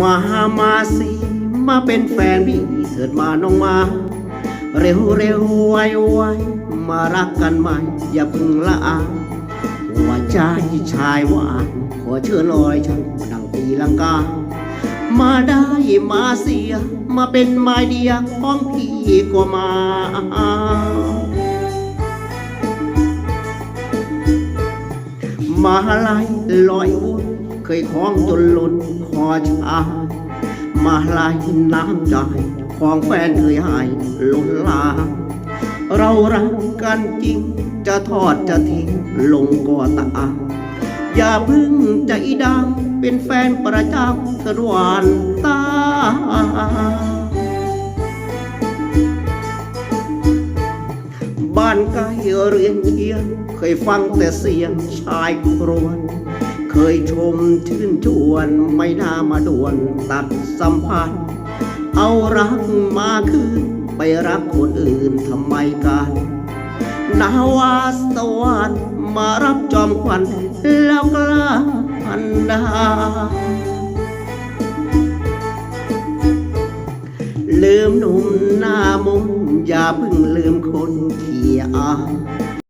มามาสิมาเป็นแฟนพี่เถิดมาน้องมา เร็วเร็วไวไวมารักกันใหม่ อย่าพึ่งละอาหัวใจชายหวานขอเชิญลอยฉันดังตีลังกา มาได้มาเสีย มาเป็นไม้เดียของพี่ก็มามาลายลอยวุ่น เคยคล้องจนหล่นคอชายมาลายน้ำใจของแฟนเคยหายล้นลามเรารักกันจริง จะทอดจะทิ้งลงก็ตา อย่าพึ่งใจดำเป็นแฟนประจำสรวนตาบ้านใกล้เรียนเคียนเคยฟังแต่เสียงชายครวญ เคยชมชื่นชวนไม่น่ามาด่วนตัดสัมพันธ์ เอารักมาคืนไปรักคนอื่นทำไมกันนาวาสวรรค์มารับจอมขวัญแล้วกล้าพันดาลืมหนุ่มหน้ามนต์อย่าเพิ่งลืมคนที่อา